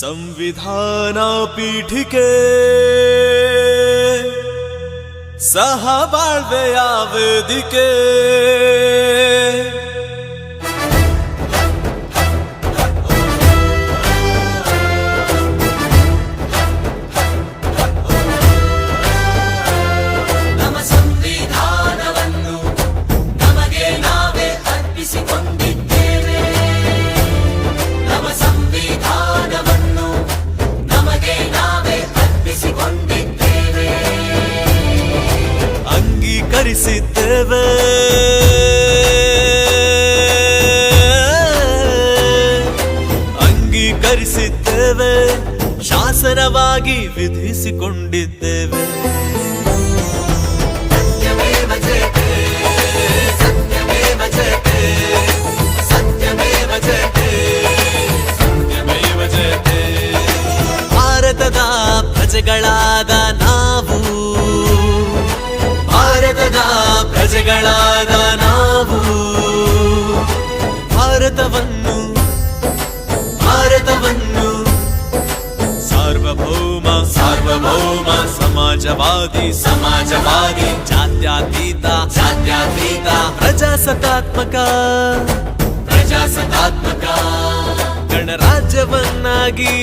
ಸಂವಿಧಾನ ಪೀಠಿಕೆ ಸಹ ಬಾಳ್ವೆಯ ಜಯತೆ ಶಾಸನವಾಗಿ ವಿಧಿಸಿಕೊಂಡಿದ್ದೇವೆ. ಭಾರತದ ಪ್ರಜೆಗಳಾದ ನಾವು ಭಾರತದ ಪ್ರಜೆಗಳಾದ ನಾವು ಭಾರತವನ್ನು ಸಾರ್ವಭೌಮ ಸಾರ್ವಭೌಮ ಸಮಾಜವಾದಿ ಸಮಾಜವಾದಿ ಜಾತ್ಯತೀತ ಜಾತ್ಯತೀತ ಪ್ರಜಾಸತ್ತಾತ್ಮಕ ಪ್ರಜಾಸತ್ತಾತ್ಮಕ ಗಣರಾಜ್ಯವನ್ನಾಗಿ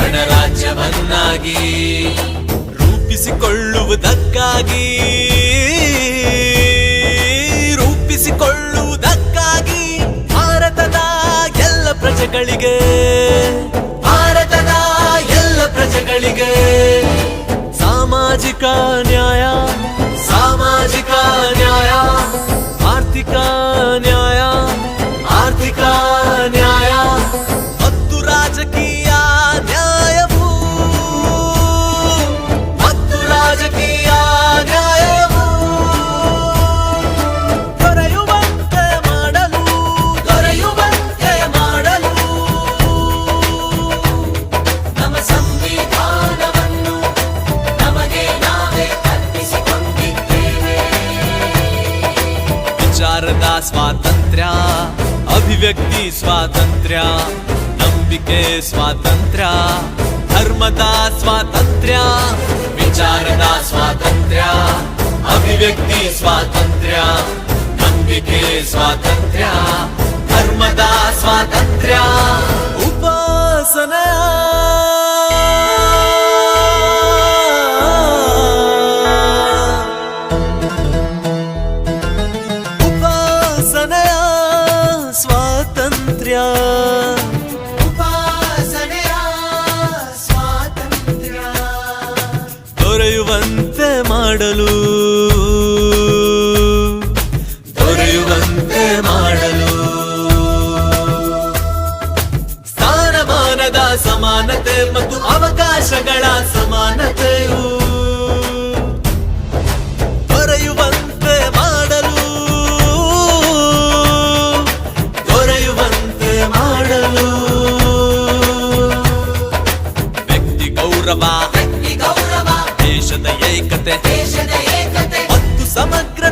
ಗಣರಾಜ್ಯವನ್ನಾಗಿ ರೂಪಿಸಿಕೊಳ್ಳುವುದಕ್ಕಾಗಿ ಸ್ವಾತಂತ್ರ್ಯ ಅಭಿವ್ಯಕ್ತಿ ಸ್ವಾತಂತ್ರ್ಯ ನಂಬಿಕೆ ಸ್ವಾತಂತ್ರ್ಯ ಧರ್ಮದ ಸ್ವಾತಂತ್ರ್ಯ ವಿಚಾರದ ಸ್ವಾತಂತ್ರ್ಯ ಅಭಿವ್ಯಕ್ತಿ ಸ್ವಾತಂತ್ರ್ಯ ನಂಬಿಕೆ ಸ್ವಾತಂತ್ರ್ಯ ಧರ್ಮದ ಸ್ವಾತಂತ್ರ್ಯ ಉಪಾಸನೆಯ ಸ್ವಾತಂತ್ರ್ಯ. ದೊರೆಯುವಂತೆ ಮಾಡಲು. ದೊರೆಯುವಂತೆ ಮಾಡಲು. ಸ್ಥಾನಮಾನದ ಸಮಾನತೆ ಮತ್ತು ಅವಕಾಶಗಳ ಸಮಾನತೆಯು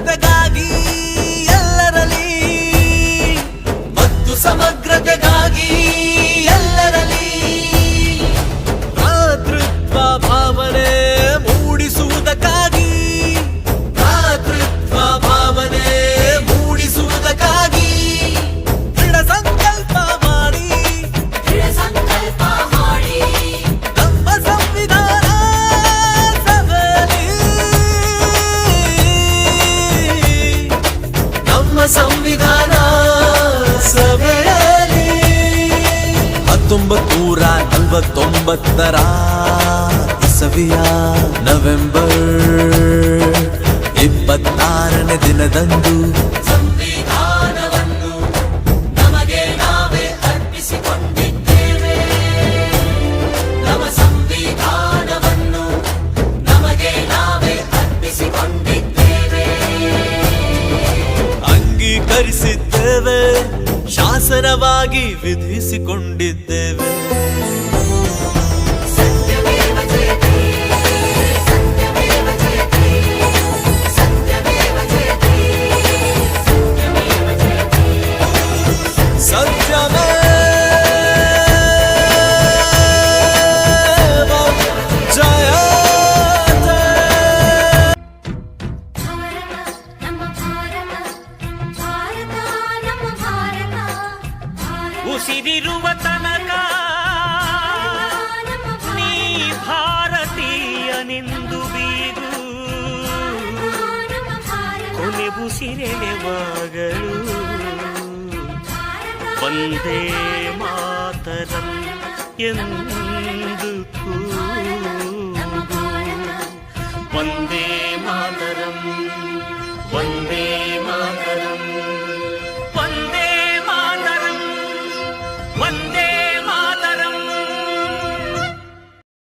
te ನಲವತ್ತೊಂಬತ್ತರ ಇಸವಿಯ ನವೆಂಬರ್ ಇಪ್ಪತ್ತಾರನೇ ದಿನದಂದು ಸಂವಿಧಾನವನ್ನು ನಮಗೆ ನಾವೇ ಅರ್ಪಿಸಿಕೊಂಡಿದ್ದೇವೆ. ನಮ್ಮ ಸಂವಿಧಾನವನ್ನು ನಮಗೆ ನಾವೇ ಅರ್ಪಿಸಿಕೊಂಡಿದ್ದೇವೆ. ಅಂಗೀಕರಿಸಿದ್ದೇವೆ ಶಾಸನವಾಗಿ ವಿಧಿಸಿಕೊಂಡಿದ್ದೇವೆ. ಕೊನೆ ಉಸಿರೆಳೆವಾಗಲು ವಂದೇ ಮಾತರಂ ಎಂದು ಕೂಗು ವಂದೇ ಮಾತರಂ ವಂದೇ ಮಾತರಂ